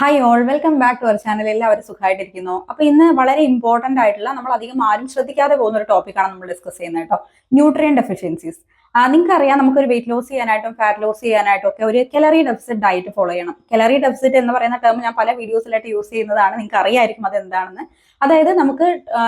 Hi all welcome back to our channel എല്ലാവരും സുഖമായിട്ടിരിക്കുന്നു. അപ്പൊ ഇന്ന് വളരെ ഇമ്പോർട്ടന്റ് ആയിട്ടുള്ള നമ്മൾ അധികം ആരും ശ്രദ്ധിക്കാതെ പോകുന്ന ഒരു ടോപ്പിക്കാണ് നമ്മൾ ഡിസ്കസ് ചെയ്യുന്നത് കേട്ടോ. ന്യൂട്രിയൻ ഡെഫിഷ്യൻസീസ് നിങ്ങൾക്ക് അറിയാം നമുക്കൊരു വെയിറ്റ് ലോസ് ചെയ്യാനായിട്ടും ഫാറ്റ് ലോസ് ചെയ്യാനായിട്ടും ഒക്കെ ഒരു കലറി ഡെഫിസിറ്റ് ഡയറ്റ് ഫോളോ ചെയ്യണം. കലറി ഡെഫിസിറ്റ് എന്ന് പറയുന്ന ടേം ഞാൻ പല വീഡിയോസിലായിട്ട് യൂസ് ചെയ്യുന്നതാണ്. നിങ്ങൾക്ക് അറിയായിരിക്കും അത് എന്താണെന്ന്. അതായത് നമുക്ക്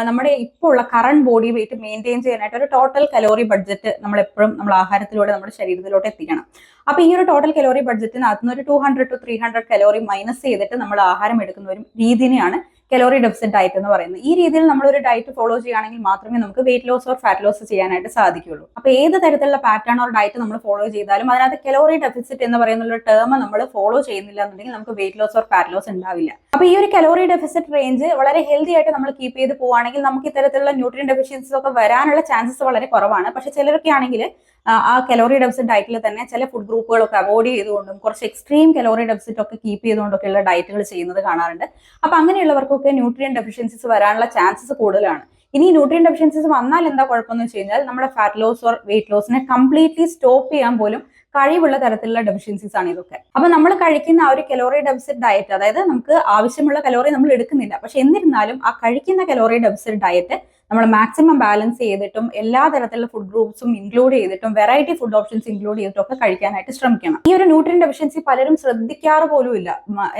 നമ്മുടെ ഇപ്പോൾ ഉള്ള കറണ്ട് ബോഡി വെയിറ്റ് മെയിന്റെയിൻ ചെയ്യാനായിട്ട് ഒരു ടോട്ടൽ കലോറി ബഡ്ജറ്റ് നമ്മൾ എപ്പോഴും നമ്മൾ ആഹാരത്തിലൂടെ നമ്മുടെ ശരീരത്തിലോട്ട് എത്തിക്കണം. അപ്പൊ ഈ ഒരു ടോട്ടൽ കലോറി ബഡ്ജറ്റിനകത്ത് നിന്ന് ഒരു two hundred to three hundred calorie minus ചെയ്തിട്ട് നമ്മൾ ആഹാരം എടുക്കുന്ന ഒരു രീതിനെയാണ് കലോറി ഡെഫിസിറ്റ് ഡയറ്റ് എന്ന് പറയുന്നത്. ഈ രീതിയിൽ നമ്മൾ ഒരു ഡയറ്റ് ഫോളോ ചെയ്യുകയാണെങ്കിൽ മാത്രമേ നമുക്ക് weight loss or fat loss ചെയ്യാനായിട്ട് സാധിക്കുകയുള്ളൂ. അപ്പൊ ഏത് തരത്തിലുള്ള പാറ്റേൺ ഓർ ഡയറ്റ് നമ്മൾ ഫോളോ ചെയ്താലും അതിനകത്ത് കലോറി ഡെഫിസിറ്റ് എന്ന് പറയുന്ന ഒരു ടേം നമ്മൾ ഫോളോ ചെയ്യുന്നില്ല എന്നുണ്ടെങ്കിൽ നമുക്ക് weight loss or fat loss ഉണ്ടാവില്ല. അപ്പൊ ഈ ഒരു കലോറി ഡെഫിസിറ്റ് റേഞ്ച് വളരെ ഹെൽത്തി ആയിട്ട് നമ്മൾ കീപ്പ് ചെയ്ത് പോവുകയാണെങ്കിൽ നമുക്ക് ഇത്തരത്തിലുള്ള ന്യൂട്രിയൻ ഡെഫിഷ്യൻസീസ് ഒക്കെ വരാനുള്ള ചാൻസസ് വളരെ കുറവാണ്. പക്ഷെ ചിലരൊക്കെ ആണെങ്കിൽ ആ കലോറി ഡെഫിസിറ്റ് ഡയറ്റിൽ തന്നെ ചില ഫുഡ് ഗ്രൂപ്പുകളൊക്കെ അവോയ്ഡ് ചെയ്തുകൊണ്ടും കുറച്ച് എക്സ്ട്രീം കലോറി ഡെഫിസിറ്റ് ഒക്കെ കീപ്പ് ചെയ്തുകൊണ്ടൊക്കെയുള്ള ഡയറ്റുകൾ ചെയ്യുന്നത് കാണാറുണ്ട്. അപ്പൊ അങ്ങനെയുള്ളവർക്കൊക്കെ ന്യൂട്രിയൻ ഡെഫിഷ്യൻസീസ് വരാനുള്ള ചാൻസസ് കൂടുതലാണ്. ഇനി ന്യൂട്രിയൻ ഡെഫിഷ്യൻസീസ് വന്നാൽ എന്താ കുഴപ്പമെന്ന് വെച്ച് കഴിഞ്ഞാൽ നമ്മുടെ ഫാറ്റ് ലോസ് ഓർ വെയിറ്റ് ലോസിനെ കംപ്ലീറ്റ്ലി സ്റ്റോപ്പ് ചെയ്യാൻ പോലും കഴിവുള്ള തരത്തിലുള്ള ഡെഫിഷ്യൻസീസ് ആണ് ഇതൊക്കെ. അപ്പൊ നമ്മൾ കഴിക്കുന്ന ആ ഒരു കലോറി ഡെഫിസിറ്റ് ഡയറ്റ് അതായത് നമുക്ക് ആവശ്യമുള്ള കലോറി നമ്മൾ എടുക്കുന്നില്ല. പക്ഷെ എന്നിരുന്നാലും ആ കഴിക്കുന്ന കലോറി ഡെഫിസിറ്റ് ഡയറ്റ് നമ്മൾ മാക്സിമം ബാലൻസ് ചെയ്തിട്ടും എല്ലാ തരത്തിലുള്ള ഫുഡ് ഗ്രൂപ്പ്സും ഇൻക്ലൂഡ് ചെയ്തിട്ടും വെറൈറ്റി ഫുഡ് ഓപ്ഷൻസ് ഇൻക്ലൂഡ് ചെയ്തിട്ടും ഒക്കെ കഴിക്കാനായിട്ട് ശ്രമിക്കണം. ഈ ഒരു ന്യൂട്രിയൻ ഡെഫിഷ്യൻസി പലരും ശ്രദ്ധിക്കാറ് പോലും ഇല്ല.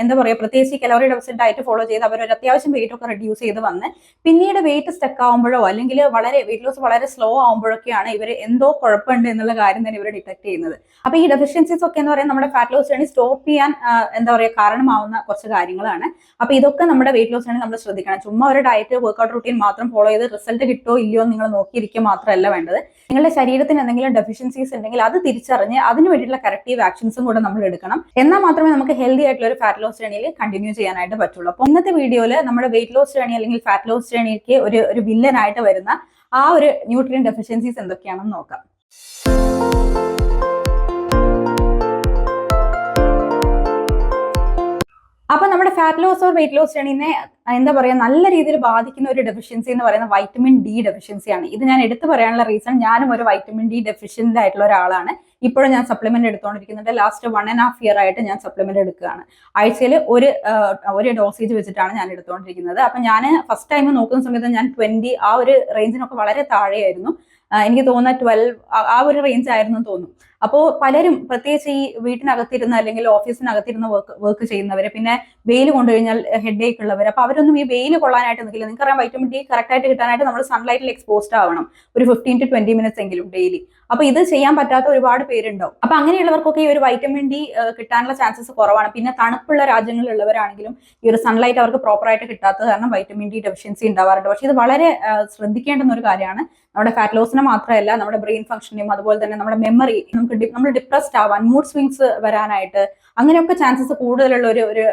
എന്താ പറയുക പ്രത്യേകിച്ച് കലോറി ഡെഫിസിറ്റ് ഡയറ്റ് ഫോളോ ചെയ്ത് അവർ ഒരു അത്യാവശ്യം വെയിറ്റ് ഒക്കെ റെഡ്യൂസ് ചെയ്ത് വന്ന് പിന്നീട് വെയിറ്റ് സ്റ്റക്ക് ആകുമ്പോഴോ അല്ലെങ്കിൽ വളരെ വെയിറ്റ് ലോസ് വളരെ സ്ലോ ആകുമ്പോഴൊക്കെയാണ് ഇവർ എന്തോ കുഴപ്പമുണ്ട് എന്നുള്ള കാര്യം തന്നെ ഇവർ ഡിറ്റക്ട് ചെയ്യുന്നത്. അപ്പൊ ഈ ഡെഫിഷ്യൻസീസ് ഒക്കെ എന്ന് പറയുന്നത് നമ്മുടെ ഫാറ്റ് ലോസ് ജേണി സ്റ്റോപ്പ് ചെയ്യാൻ എന്താ പറയുക കാരണമാവുന്ന കുറച്ച് കാര്യങ്ങളാണ്. അപ്പൊ ഇതൊക്കെ നമ്മുടെ വെയിറ്റ് ലോസ് ജേണി നമ്മൾ ശ്രദ്ധിക്കണം. ചുമ്മാ ഒരു ഡയറ്റ് വർക്ക്ഔട്ട് റുട്ടീൻ മാത്രം ഫോളോ ചെയ്ത് റിസൾട്ട് കിട്ടോ ഇല്ലയോ നിങ്ങൾ നോക്കിയിരിക്കുക മാത്രമല്ല വേണ്ടത്. നിങ്ങളുടെ ശരീരത്തിന് എന്തെങ്കിലും ഡെഫിഷ്യൻസീസ് ഉണ്ടെങ്കിൽ അത് തിരിച്ചറിഞ്ഞ് അതിന് വേണ്ടിയിട്ടുള്ള കറക്റ്റീവ് ആക്ഷൻസും കൂടെ നമ്മൾ എടുക്കണം. എന്നാൽ മാത്രമേ നമുക്ക് ഹെൽത്തി ആയിട്ടുള്ള ഒരു ഫാറ്റ് ലോസ് ജേണിയിൽ കണ്ടിന്യൂ ചെയ്യാനായിട്ട് പറ്റുള്ളൂ. അപ്പോൾ ഇന്നത്തെ വീഡിയോയിൽ നമ്മുടെ വെയിറ്റ് ലോസ് ജേണി അല്ലെങ്കിൽ ഫാറ്റ് ലോസ് ജേണിക്ക് ഒരു ഒരു വില്ലനായിട്ട് വരുന്ന ആ ഒരു ന്യൂട്രിയൻ ഡെഫിഷ്യൻസീസ് എന്തൊക്കെയാണെന്ന് നോക്കാം. അപ്പൊ നമ്മുടെ fat loss or weight loss ജേണിനെ എന്താ പറയാ നല്ല രീതിയിൽ ബാധിക്കുന്ന ഒരു ഡെഫിഷ്യൻസി എന്ന് പറയുന്ന വൈറ്റമിൻ ഡി ഡെഫിഷ്യൻസിയാണ് ഇത് ഞാൻ എടുത്തു പറയാനുള്ള റീസൺ ഞാനും ഒരു വൈറ്റമിൻ ഡി ഡെഫിഷ്യന്റ് ആയിട്ടുള്ള ഒരാളാണ്. ഇപ്പോഴും ഞാൻ supplement എടുത്തുകൊണ്ടിരിക്കുന്നുണ്ട് last one and half year ആയിട്ട് ഞാൻ സപ്ലിമെന്റ് എടുക്കുകയാണ്. ആഴ്ചയിൽ ഒരു ഒരു ഡോസേജ് വെച്ചിട്ടാണ് ഞാൻ എടുത്തുകൊണ്ടിരിക്കുന്നത് അപ്പൊ ഞാൻ ഫസ്റ്റ് ടൈം നോക്കുന്ന സമയത്ത് ഞാൻ ട്വന്റി ആ ഒരു റേഞ്ചിനൊക്കെ വളരെ താഴെയായിരുന്നു. എനിക്ക് തോന്നുന്ന ട്വൽവ് ആ ഒരു റേഞ്ച് ആയിരുന്നു തോന്നുന്നു അപ്പോൾ പലരും പ്രത്യേകിച്ച് ഈ വീട്ടിനകത്തിരുന്ന അല്ലെങ്കിൽ ഓഫീസിനകത്തിരുന്ന് വർക്ക് വർക്ക് ചെയ്യുന്നവർ പിന്നെ വെയിൽ കൊണ്ടു കഴിഞ്ഞാൽ ഹെഡ് ഏക്ക് ഉള്ളവർ അപ്പൊ അവരൊന്നും ഈ വെയിൽ കൊള്ളാനായിട്ട് നിൽക്കില്ല. നിങ്ങൾക്കറിയാം വൈറ്റമിൻ ഡി കറക്റ്റ് ആയിട്ട് കിട്ടാനായിട്ട് നമ്മൾ സൺലൈറ്റിൽ എക്സ്പോസ്ഡ് ആവണം. ഒരു ഫിഫ്റ്റീൻ ടു ട്വന്റി മിനിറ്റ്സ് എങ്കിലും ഡെയിലി അപ്പോൾ ഇത് ചെയ്യാൻ പറ്റാത്ത ഒരുപാട് പേരുണ്ടാവും. അപ്പൊ അങ്ങനെയുള്ളവർക്കൊക്കെ ഈ ഒരു വൈറ്റമിൻ ഡി കിട്ടാനുള്ള ചാൻസസ് കുറവാണ്. പിന്നെ തണുപ്പുള്ള രാജ്യങ്ങളിലുള്ളവരാണെങ്കിലും ഈ ഒരു സൺലൈറ്റ് അവർക്ക് പ്രോപ്പറായിട്ട് കിട്ടാത്തത് കാരണം വൈറ്റമിൻ ഡി ഡെഫിഷ്യൻസി ഉണ്ടാവാറുണ്ട്. പക്ഷെ ഇത് വളരെ ശ്രദ്ധിക്കേണ്ടുന്ന ഒരു കാര്യമാണ്. നമ്മുടെ ഫാറ്റ് ലോസിനെ മാത്രമല്ല നമ്മുടെ ബ്രെയിൻ ഫംഗ്ഷനെയും അതുപോലെ തന്നെ നമ്മുടെ മെമ്മറി നമുക്ക് നമ്മൾ ഡിപ്രസ്ഡ് ആവാൻ മൂഡ് സ്വിങ്സ് വരാനായിട്ട് അങ്ങനെയൊക്കെ ചാൻസസ് കൂടുതലുള്ള ഒരു ഒരു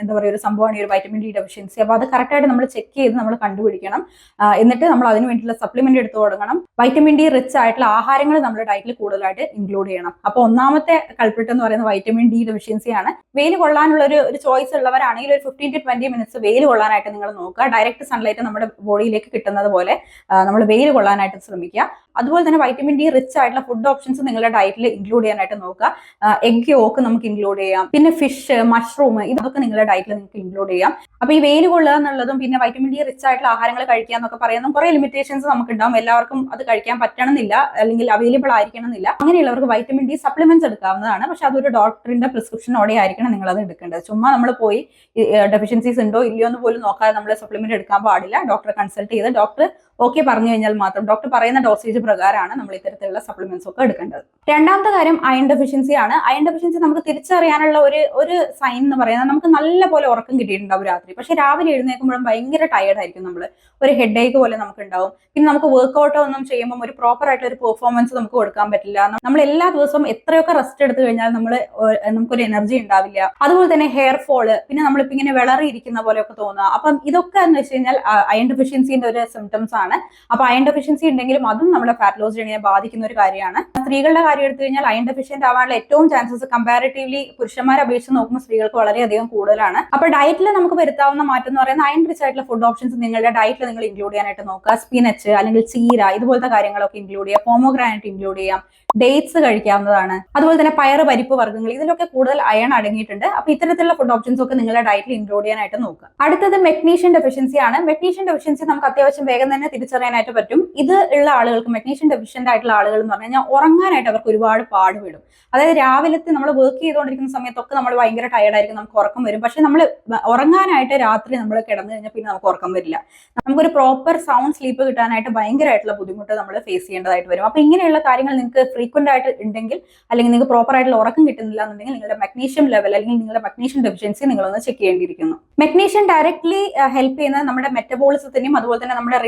എന്താ പറയുക ഒരു സംഭവമാണ് ഈ ഒരു വൈറ്റമിൻ ഡി ഡെഫിഷ്യൻസി അപ്പോൾ അത് കറക്റ്റായിട്ട് നമ്മൾ ചെക്ക് ചെയ്ത് നമ്മൾ കണ്ടുപിടിക്കണം. എന്നിട്ട് നമ്മൾ അതിന് വേണ്ടിയിട്ടുള്ള സപ്ലിമെന്റ് എടുത്തു തുടങ്ങണം വൈറ്റമിൻ ഡി റിച്ച് ആയിട്ടുള്ള ആഹാരങ്ങൾ നമ്മുടെ ഡയറ്റിൽ കൂടുതലായിട്ട് ഇൻക്ലൂഡ് ചെയ്യണം. അപ്പോൾ ഒന്നാമത്തെ കൾപ്പിട്ട് എന്ന് പറയുന്നത് വൈറ്റമിൻ ഡി ഡെഫിഷ്യൻസിയാണ് വെയിൽ കൊള്ളാനുള്ള ഒരു ഒരു ചോയ്സ് ഉള്ളവരാണെങ്കിൽ ഒരു ഫിഫ്റ്റീൻ ടു ട്വന്റി മിനിറ്റ്സ് വെയിൽ കൊള്ളാനായിട്ട് നിങ്ങൾ നോക്കുക. ഡയറക്റ്റ് സൺലൈറ്റ് നമ്മുടെ ബോഡിയിലേക്ക് കിട്ടുന്നത് പോലെ നമ്മൾ വെയിൽ കൊള്ളാനായിട്ട് ശ്രമിക്കുക. അതുപോലെ തന്നെ വൈറ്റമിൻ ഡി റിച്ച് ആയിട്ടുള്ള ഫുഡ് ഓപ്ഷൻസ് നിങ്ങളുടെ ഡയറ്റിൽ ഇൻക്ലൂഡ് ചെയ്യാനായിട്ട് നോക്കുക. എഗ് ഓക്ക് നമുക്ക് ഇൻക്ലൂഡ് ചെയ്യാം. പിന്നെ ഫിഷ് മഷ്റൂം ഇതൊക്കെ നിങ്ങളുടെ ഡയറ്റിൽ നിങ്ങൾക്ക് ഇൻക്ലൂഡ് ചെയ്യാം. അപ്പൊ ഈ വെയിൽ കൊള്ളുക എന്നുള്ളതും പിന്നെ വൈറ്റമിൻ ഡി റിച്ച് ആയിട്ടുള്ള ആഹാരങ്ങൾ കഴിക്കുക എന്നൊക്കെ പറയുന്ന കുറെ ലിമിറ്റേഷൻസ് നമുക്ക് ഉണ്ടാവും എല്ലാവർക്കും അത് കഴിക്കാൻ പറ്റണമെന്നില്ല അല്ലെങ്കിൽ അവൈലബിൾ ആയിരിക്കണം എന്നില്ല അങ്ങനെയുള്ളവർക്ക് വൈറ്റമിൻ ഡി സപ്ലിമെന്റ്സ് എടുക്കാവുന്നതാണ്. പക്ഷെ അതൊരു ഡോക്ടറിന്റെ പ്രിസ്ക്രിപ്ഷനോടെ ആയിരിക്കണം നിങ്ങൾ അത് എടുക്കേണ്ടത്. ചുമ്മാ നമ്മൾ പോയി ഡെഫിഷ്യൻസീസ് ഉണ്ടോ ഇല്ലയോ എന്ന് പോലും നോക്കാതെ നമ്മൾ സപ്ലിമെന്റ് എടുക്കാൻ പാടില്ല. ഡോക്ടറെ കൺസൾട്ട് ചെയ്ത് ഡോക്ടർ ഓക്കെ പറഞ്ഞു കഴിഞ്ഞാൽ മാത്രം. ഡോക്ടർ പറയുന്ന ഡോസേജ് പ്രകാരമാണ് നമ്മൾ ഇത്തരത്തിലുള്ള സപ്ലിമെന്റ്സ് ഒക്കെ എടുക്കേണ്ടത്. രണ്ടാമത്തെ കാര്യം അയൺ ഡെഫിഷ്യൻസി ആണ്. അയൺ ഡെഫിഷ്യൻസി നമുക്ക് തിരിച്ചറിയാനുള്ള ഒരു ഒരു സൈൻ എന്ന് പറയുന്നത് നമുക്ക് നല്ല പോലെ ഉറക്കം കിട്ടിയിട്ടുണ്ടാവും രാത്രി. പക്ഷെ രാവിലെ എഴുന്നേൽക്കുമ്പോഴും ഭയങ്കര ടയർഡ് ആയിരിക്കും നമ്മൾ ഒരു ഹെഡ് ഏക്ക് പോലെ നമുക്ക് ഉണ്ടാവും പിന്നെ നമുക്ക് വർക്ക്ഔട്ട് ഒന്നും ചെയ്യുമ്പോൾ ഒരു പ്രോപ്പർ ആയിട്ടുള്ള ഒരു പെർഫോമൻസ് നമുക്ക് കൊടുക്കാൻ പറ്റില്ല. നമ്മൾ എല്ലാ ദിവസവും എത്രയൊക്കെ റെസ്റ്റ് എടുത്തു കഴിഞ്ഞാൽ നമ്മൾ നമുക്കൊരു എനർജി ഉണ്ടാവില്ല. അതുപോലെ തന്നെ ഹെയർ ഫോൾ പിന്നെ നമ്മളിപ്പോ ഇങ്ങനെ വിളറി ഇരിക്കുന്ന പോലെയൊക്കെ തോന്നുക. അപ്പം ഇതൊക്കെ എന്ന് വെച്ച് കഴിഞ്ഞാൽ അയൺ ഡെഫിഷ്യൻസിന്റെ ഒരു സിംറ്റംസ് ആണ്. ആണ്. അപ്പൊ അയൺ ഡെഫിഷ്യൻസി ഉണ്ടെങ്കിലും അതും നമ്മുടെ ഫാറ്റ് ലോസ് ജേണിയെ ബാധിക്കുന്ന ഒരു കാര്യമാണ്. സ്ത്രീകളുടെ കാര്യം എടുത്തു കഴിഞ്ഞാൽ അയൺ ഡെഫിഷ്യന്റ് ആവാനുള്ള ഏറ്റവും ചാൻസസ് കമ്പാരിറ്റീവ്ലി പുരുഷന്മാരെ അപേക്ഷിച്ച് നോക്കുമ്പോൾ സ്ത്രീകൾക്ക് വളരെയധികം കൂടുതലാണ്. അപ്പൊ ഡയറ്റിൽ നമുക്ക് വരുത്താവുന്ന മാറ്റം എന്ന് പറയുന്നത് അയൺ റിച്ച് ആയിട്ടുള്ള ഫുഡ് ഓപ്ഷൻസ് നിങ്ങളുടെ ഡയറ്റിൽ നിങ്ങൾ ഇൻക്ലൂഡ് ചെയ്യാനായിട്ട് നോക്കുക. സ്പിനച്ച് അല്ലെങ്കിൽ ചീര ഇതുപോലത്തെ കാര്യങ്ങളൊക്കെ ഇൻക്ലൂഡ് ചെയ്യുക. പോമോഗ്രാനൈറ്റ് ഇൻക്ലൂഡ് ചെയ്യാം. ഡേറ്റ്സ് കഴിക്കാവുന്നതാണ്. അതുപോലെ തന്നെ പയർ പരിപ്പ് വർഗങ്ങൾ ഇതിലൊക്കെ കൂടുതൽ അയൺ അടങ്ങിയിട്ടുണ്ട്. അപ്പൊ ഇത്തരത്തിലുള്ള ഫുഡ് ഓപ്ഷൻസ് ഒക്കെ നിങ്ങളുടെ ഡയറ്റിൽ ഇൻക്ലൂഡ് ചെയ്യാനായിട്ട് നോക്കുക. അടുത്തത് മെഗ്നീഷ്യൻ ഡെഫിഷ്യൻസി ആണ്. മെഗ്നീഷ്യൻ ഡെഫിഷ്യൻസി നമുക്ക് അത്യാവശ്യം വേഗം തന്നെ തിരിച്ചറിയാനായിട്ട് പറ്റും. ഇത് ഉള്ള ആളുകൾക്ക് മെഗ്നീഷ്യൻ ഡെഫിഷ്യന്റ് ആയിട്ടുള്ള ആളുകൾ എന്ന് പറഞ്ഞു കഴിഞ്ഞാൽ ഉറങ്ങാനായിട്ട് അവർക്ക് ഒരുപാട് പാടുപെടും. അതായത് രാവിലത്തെ നമ്മൾ വർക്ക് ചെയ്തുകൊണ്ടിരിക്കുന്ന സമയത്തൊക്കെ നമ്മൾ ഭയങ്കര ടയർഡായിരിക്കും നമുക്ക് ഉറക്കം വരും. പക്ഷെ നമ്മൾ ഉറങ്ങാനായിട്ട് രാത്രി നമ്മൾ കിടന്നു കഴിഞ്ഞാൽ പിന്നെ നമുക്ക് ഉറക്കം വരില്ല. നമുക്കൊരു പ്രോപ്പർ സൗണ്ട് സ്ലീപ്പ് കിട്ടാനായിട്ട് ഭയങ്കരമായിട്ടുള്ള ബുദ്ധിമുട്ട് നമ്മൾ ഫേസ് ചെയ്യേണ്ടതായിട്ട് വരും. അപ്പൊ ഇങ്ങനെയുള്ള കാര്യങ്ങൾ നിങ്ങൾക്ക് ഫ്രീക്വന്റ് ആയിട്ട് ഉണ്ടെങ്കിൽ അല്ലെങ്കിൽ നിങ്ങൾക്ക് പ്രോപ്പർ ആയിട്ടുള്ള ഉറക്കം കിട്ടുന്നില്ല എന്നുണ്ടെങ്കിൽ നിങ്ങളുടെ മഗ്നീഷ്യം ലെവൽ അല്ലെങ്കിൽ നിങ്ങളുടെ മഗ്നീഷ്യൻ ഡെഫിഷ്യൻസി നിങ്ങളൊന്ന് ചെക്ക് ചെയ്യേണ്ടിയിരിക്കുന്നു. മഗ്നീഷ്യം ഡയറക്ട്ലി ഹെൽപ്പ് ചെയ്യുന്നത് നമ്മുടെ മെറ്റബോളിസത്തിനെയും അതുപോലെ തന്നെ നമ്മുടെ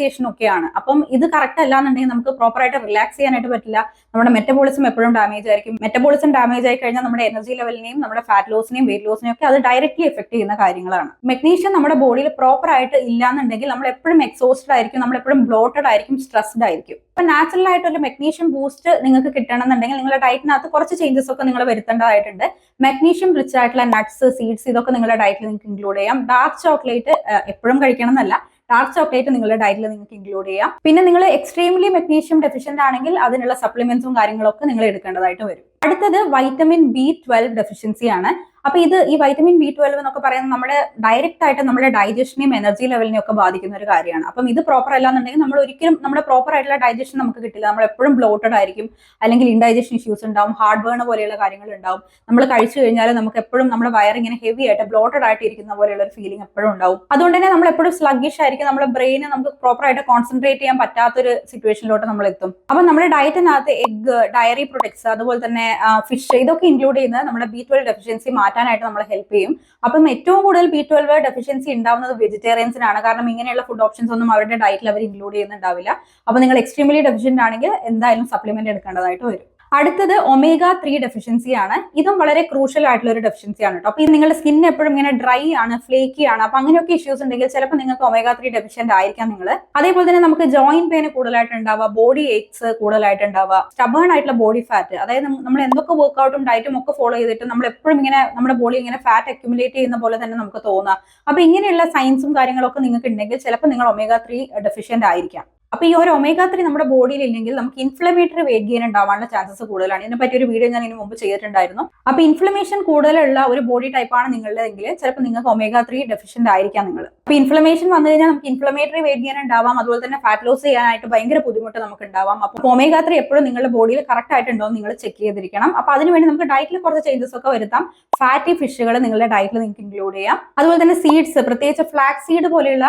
റിലാക്സേഷനും ഒക്കെയാണ്. അപ്പം ഇത് കറക്റ്റ് അല്ല എന്നുണ്ടെങ്കിൽ നമുക്ക് പ്രോപ്പർ ആയിട്ട് റിലാക്സ് ചെയ്യാനായിട്ട് പറ്റില്ല. നമ്മുടെ മെറ്റബോളിസം എപ്പോഴും ഡാമേജ് ആയിരിക്കും. മെറ്റബോളിസം ഡാമേജ് ആയി കഴിഞ്ഞാൽ നമ്മുടെ എനർജി ലെവലിനെയും നമ്മുടെ ഫാറ്റ് ലോസിനെയും വെയിറ്റ് ലോസിനെയും ഒക്കെ അത് ഡയറക്റ്റ്ലി എഫക്ട് ചെയ്യുന്ന കാര്യങ്ങളാണ്. മെഗ്നീഷ്യം നമ്മുടെ ബോഡിയിൽ പ്രോപ്പർ ആയിട്ട് ഇല്ലാന്നുണ്ടെങ്കിൽ നമ്മൾ എപ്പോഴും എക്സോസ്റ്റഡ് ആയിരിക്കും. നമ്മൾ എപ്പോഴും ബ്ലോട്ടഡ് ആയിരിക്കും സ്ട്രെസ്ഡ് ആയിരിക്കും. അപ്പൊ നാച്ചുറൽ ആയിട്ട് ഒരു മെഗ്നീഷ്യം ബൂസ്റ്റ് നിങ്ങൾക്ക് കിട്ടണമെന്നുണ്ടെങ്കിൽ നിങ്ങളുടെ ഡയറ്റിനകത്ത് കുറച്ച് ചേഞ്ചസ് ഒക്കെ നിങ്ങൾ വരുത്തേണ്ടതായിട്ടുണ്ട്. മെഗ്നീഷ്യം റിച്ച് ആയിട്ടുള്ള നട്ട്സ് സീഡ്സ് ഇതൊക്കെ നിങ്ങളുടെ ഡയറ്റിൽ നിങ്ങൾക്ക് ഇൻക്ലൂഡ് ചെയ്യാം. ഡാർക്ക് ചോക്ലേറ്റ് എപ്പോഴും കഴിക്കണം എന്നല്ല ഡാർക്ക് ചോക്ലേറ്റ് നിങ്ങളുടെ ഡയറ്റിൽ നിങ്ങൾക്ക് ഇൻക്ലൂഡ് ചെയ്യാം. പിന്നെ നിങ്ങൾ എക്സ്ട്രീംലി മെഗ്നീഷ്യം ഡെഫിഷ്യന്റ് ആണെങ്കിൽ അതിനുള്ള സപ്ലിമെന്റ്സും കാര്യങ്ങളൊക്കെ നിങ്ങൾ എടുക്കേണ്ടതായിട്ട് വരും. അടുത്തത് വൈറ്റമിൻ ബി ട്വൽവ് ഡെഫിഷ്യൻസി ആണ്. അപ്പൊ ഇത് ഈ വൈറ്റമിൻ ബി ട്വൽവ് എന്നൊക്കെ പറയുന്നത് നമ്മുടെ ഡയറക്റ്റ് ആയിട്ട് നമ്മുടെ ഡൈജഷനെയും എനർജി ലെവലിനെയും ഒക്കെ ബാധിക്കുന്ന ഒരു കാര്യമാണ്. അപ്പം ഇത് പ്രോപ്പർ അല്ല അല്ലാന്നുണ്ടെങ്കിൽ നമ്മൾ ഒരിക്കലും നമ്മുടെ പ്രോപ്പർ ആയിട്ടുള്ള ഡൈജഷൻ നമുക്ക് കിട്ടില്ല. നമ്മൾ എപ്പോഴും ബ്ലോട്ടഡ് ആയിരിക്കും. അല്ലെങ്കിൽ ഇൻഡൈജഷൻ ഇഷ്യൂസ് ഉണ്ടാവും. ഹാർഡ് ബേൺ പോലെയുള്ള കാര്യങ്ങൾ ഉണ്ടാവും. നമ്മൾ കഴിച്ചു കഴിഞ്ഞാൽ നമുക്ക് എപ്പോഴും നമ്മുടെ വയർ ഇങ്ങനെ ഹെവി ആയിട്ട് ബ്ലോട്ടഡ് ആയിട്ട് ഇരിക്കുന്ന പോലെയുള്ള ഒരു ഫീലിംഗ് എപ്പോഴും ഉണ്ടാവും. അതുകൊണ്ട് തന്നെ നമ്മൾ എപ്പോഴും സ്ലഗ്ഗിഷ് ആയിരിക്കും. നമ്മുടെ ബ്രെയിനെ നമുക്ക് പ്രോപ്പർ ആയിട്ട് കോൺസെൻട്രേറ്റ് ചെയ്യാൻ പറ്റാത്തൊരു സിറ്റുവേഷനിലോട്ട് നമ്മൾ എത്തും. അപ്പം നമ്മുടെ ഡയറ്റിനകത്ത് എഗ് ഡയറി പ്രൊഡക്ട്സ് അതുപോലെ തന്നെ ഫിഷ് ഇതൊക്കെ ഇൻക്ലൂഡ് ചെയ്യുന്നത് നമ്മുടെ ബി ട്വൽവ് ഡെഫിഷ്യൻസി മാറ്റാനായിട്ട് നമ്മളെ ഹെൽപ്പ് ചെയ്യും. അപ്പം ഏറ്റവും കൂടുതൽ ബി ട്വൽവ് ഡെഫിഷ്യൻസി ഉണ്ടാവുന്നത് വെജിറ്റേറിയൻസിനാണ് കാരണം ഇങ്ങനെയുള്ള ഫുഡ് ഓപ്ഷൻസ് ഒന്നും അവരുടെ ഡയറ്റിൽ അവർ ഇൻക്ലൂഡ് ചെയ്യുന്നുണ്ടാവില്ല. അപ്പൊ നിങ്ങൾ എക്സ്ട്രീമലി ഡെഫിഷ്യന്റ് ആണെങ്കിൽ എന്തായാലും സപ്ലിമെന്റ് എടുക്കേണ്ടതായിട്ട് വരും. അടുത്തത് ഒമേഗ ത്രീ ഡെഫിഷ്യൻസി ആണ്. ഇതും വളരെ ക്രൂഷ്യൽ ആയിട്ടുള്ള ഒരു ഡെഫിഷ്യൻസി ആണ് കേട്ടോ അപ്പൊ ഇത് നിങ്ങളുടെ സ്കിൻ എപ്പോഴും ഇങ്ങനെ ഡ്രൈ ആണ് ഫ്ലേക്കി ആണ്. അപ്പൊ അങ്ങനെയൊക്കെ ഇഷ്യൂസ് ഉണ്ടെങ്കിൽ ചിലപ്പോൾ നിങ്ങൾക്ക് ഒമേഗ ത്രീ ഡെഫിഷ്യന്റ് ആയിരിക്കാം നിങ്ങൾ അതേപോലെ തന്നെ നമുക്ക് ജോയിന്റ് പെയിൻ കൂടുതലായിട്ട് ഉണ്ടാവുക ബോഡി എയ്ക്സ് കൂടുതലായിട്ട് ഉണ്ടാവുക സ്റ്റബേൺ ആയിട്ടുള്ള ബോഡി ഫാറ്റ് അതായത് നമ്മൾ എന്തൊക്കെ വർക്ക്ഔട്ടും ഡയറ്റും ഒക്കെ ഫോളോ ചെയ്തിട്ട് നമ്മൾ എപ്പോഴും ഇങ്ങനെ നമ്മുടെ ബോഡി ഇങ്ങനെ ഫാറ്റ് അക്യുമുലേറ്റ് ചെയ്യുന്ന പോലെ തന്നെ നമുക്ക് തോന്നാം. അപ്പൊ ഇങ്ങനെയുള്ള സയൻസും കാര്യങ്ങളൊക്കെ നിങ്ങൾക്ക് ഉണ്ടെങ്കിൽ ചിലപ്പോൾ നിങ്ങൾ ഒമേഗ ത്രീ ഡെഫിഷ്യന്റ് ആയിരിക്കാം. അപ്പൊ ഈ ഒരു ഒമേഗ ത്രീ നമ്മുടെ ബോഡിയിൽ ഇല്ലെങ്കിൽ നമുക്ക് ഇൻഫ്ലമേറ്ററി വെയിറ്റ് ഗെയിൻ ഉണ്ടാവാനുള്ള ചാൻസസ് കൂടുതലാണ്. ഇതിനെ ഒരു വീഡിയോ ഞാൻ ഇതിന് മുമ്പ് ചെയ്തിട്ടുണ്ടായിരുന്നു. അപ്പൊ ഇൻഫ്ലമേഷൻ കൂടുതലുള്ള ഒരു ബോഡി ടൈപ്പാണ് നിങ്ങളുടെതെങ്കിൽ ചിലപ്പോൾ നിങ്ങൾക്ക് ഒമേഗ ത്രീ ഡെഫിഷ്യന്റ് ആയിരിക്കാം നിങ്ങൾ അപ്പൊ ഇൻഫ്ലമേഷൻ വന്നു കഴിഞ്ഞാൽ നമുക്ക് ഇൻഫ്ലമേറ്ററി വെയിറ്റ് ഗെയിൻ ഉണ്ടാവാം. അതുപോലെ തന്നെ ഫാറ്റ് ലോസ് ചെയ്യാനായിട്ട് ഭയങ്കര ബുദ്ധിമുട്ട് നമുക്ക് ഉണ്ടാവാം. അപ്പൊ ഒമേഗ ത്രീ എപ്പോഴും നിങ്ങളുടെ ബോഡിയിൽ കറക്റ്റ് ആയിട്ടുണ്ടോ എന്ന് നിങ്ങൾ ചെക്ക് ചെയ്തിരിക്കണം. അപ്പൊ അതിനുവേണ്ടി നമുക്ക് ഡയറ്റിൽ കുറച്ച് ചേഞ്ചസ് ഒക്കെ വരുത്താം. ഫാറ്റി ഫിഷുകൾ നിങ്ങളുടെ ഡയറ്റിൽ നിങ്ങൾക്ക് ഇൻക്ലൂഡ് ചെയ്യാം. അതുപോലെ തന്നെ സീഡ്സ് പ്രത്യേകിച്ച് ഫ്ലാക്സ് സീഡ് പോലെയുള്ള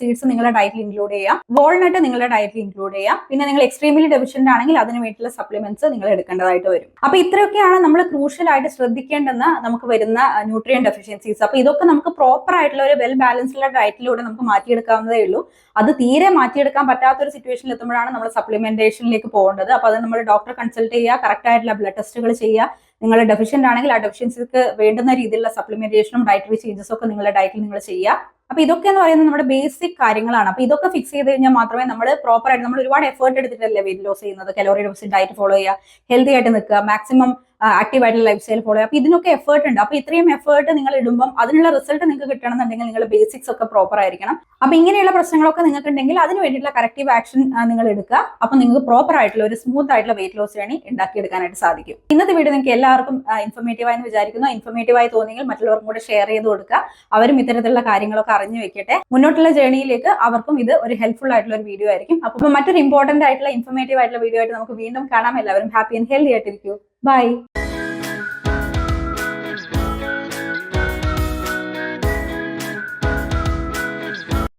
സീഡ്സ് നിങ്ങളുടെ ഡയറ്റിൽ ഇൻക്ലൂഡ് ചെയ്യാം. വാൾനട്ട് നിങ്ങളുടെ ഡയറ്റിൽ ഇൻക്ലൂഡ് ചെയ്യാം. പിന്നെ നിങ്ങൾ എക്സ്ട്രീംലി ഡെഫിഷ്യന്റ് ആണെങ്കിൽ അതിന് വേണ്ടിയുള്ള സപ്ലിമെന്റ്സ് നിങ്ങൾ എടുക്കേണ്ടതായിട്ട് വരും. അപ്പൊ ഇത്രയൊക്കെയാണ് നമ്മൾ ക്രൂഷ്യൽ ആയിട്ട് ശ്രദ്ധിക്കേണ്ടുന്ന നമുക്ക് വരുന്ന ന്യൂട്രിയൻ ഡെഫിഷ്യൻസീസ് അപ്പൊ ഇതൊക്കെ നമുക്ക് പ്രോപ്പർ ആയിട്ടുള്ള ഒരു വെൽ ബാലൻസ്ഡ് ഡയറ്റിലൂടെ നമുക്ക് മാറ്റിയെടുക്കാവുന്നതേ ഉള്ളൂ. അത് തീരെ മാറ്റിയെടുക്കാൻ പറ്റാത്ത ഒരു സിറ്റുവേഷനിൽ എത്തുമ്പോഴാണ് നമ്മൾ സപ്ലിമെന്റേഷനിലേക്ക് പോകേണ്ടത്. അപ്പൊ അത് നമ്മൾ ഡോക്ടറെ കൺസൾട്ട് ചെയ്യുക കറക്റ്റ് ആയിട്ടുള്ള ബ്ലഡ് ടെസ്റ്റുകൾ ചെയ്യുക. നിങ്ങൾ ഡെഫിഷ്യന്റ് ആണെങ്കിൽ ആ ഡെഫിഷ്യൻസിക്ക് വേണ്ടുന്ന രീതിയിലുള്ള സപ്ലിമെന്റേഷനും ഡയറ്ററി ചേഞ്ചസും ഒക്കെ നിങ്ങളുടെ ഡയറ്റിൽ നിങ്ങൾ ചെയ്യുക. അപ്പൊ ഇതൊക്കെ എന്ന് പറയുന്നത് നമ്മുടെ ബേസിക് കാര്യങ്ങളാണ്. അപ്പൊ ഇതൊക്കെ ഫിക്സ് ചെയ്ത് കഴിഞ്ഞാൽ മാത്രമേ നമ്മൾ പ്രോപ്പർ ആയിട്ട് നമ്മൾ ഒരുപാട് എഫേർട്ട് എടുത്തിട്ടല്ലേ വെയിറ്റ് ലോസ് ചെയ്യുന്നത്. കലോറി ഡെഫിസിറ്റ് ഡയറ്റ് ഫോളോ ചെയ്യുക. ഹെൽത്തി ആയിട്ട് നിൽക്കുക. മാക്സിമം ആക്റ്റീവ് ആയിട്ടുള്ള ലൈഫ് സ്റ്റൈൽ ഫോളോ ചെയ്യുക. അപ്പൊ ഇതിനൊക്കെ എഫേർട്ട് ഉണ്ട്. അപ്പൊ ഇത്രയും എഫേർട്ട് നിങ്ങൾ ഇടുമ്പോൾ അതിനുള്ള റിസൾട്ട് നിങ്ങൾക്ക് കിട്ടണമെന്നുണ്ടെങ്കിൽ നിങ്ങൾ ബേസിക്സ് ഒക്കെ പ്രോപ്പർ ആയിരിക്കണം. അപ്പൊ ഇങ്ങനെയുള്ള പ്രശ്നങ്ങളൊക്കെ നിങ്ങൾക്ക് ഉണ്ടെങ്കിൽ അതിന് വേണ്ടിയിട്ടുള്ള കറക്റ്റീവ് ആക്ഷൻ നിങ്ങൾ എടുക്കുക. അപ്പൊ നിങ്ങൾക്ക് പ്രോപ്പർ ആയിട്ടുള്ള ഒരു സ്മൂത്ത് ആയിട്ടുള്ള വെയിറ്റ് ലോസ് ജേണി ഉണ്ടാക്കിയെടുക്കാനായിട്ട് സാധിക്കും. ഇന്നത്തെ വീഡിയോ നിങ്ങൾക്ക് എല്ലാവർക്കും ഇൻഫർമേറ്റീവ് ആയെന്ന് വിചാരിക്കുന്നു. ഇൻഫോർമേറ്റീവ് ആയി തോന്നിയെങ്കിൽ മറ്റുള്ളവർക്കും കൂടെ ഷെയർ ചെയ്ത് കൊടുക്കുക. അവരും ഇത്തരത്തിലുള്ള കാര്യങ്ങളൊക്കെ അറിഞ്ഞു വെക്കട്ടെ. മുന്നോട്ടുള്ള ജേണിയിലേക്ക് അവർക്കും ഇത് ഒരു ഹെൽപ്ഫുൾ ആയിട്ടുള്ള ഒരു വീഡിയോ ആയിരിക്കും. അപ്പോൾ മറ്റൊരു ഇമ്പോർട്ടന്റ് ആയിട്ടുള്ള ഇൻഫോർമേറ്റീവ് ആയിട്ടുള്ള വീഡിയോ ആയിട്ട് നമുക്ക് വീണ്ടും കാണാം. എല്ലാവരും ഹാപ്പി ആൻഡ് ഹെൽത്തി ആയിട്ടിരിക്കൂ. ബൈ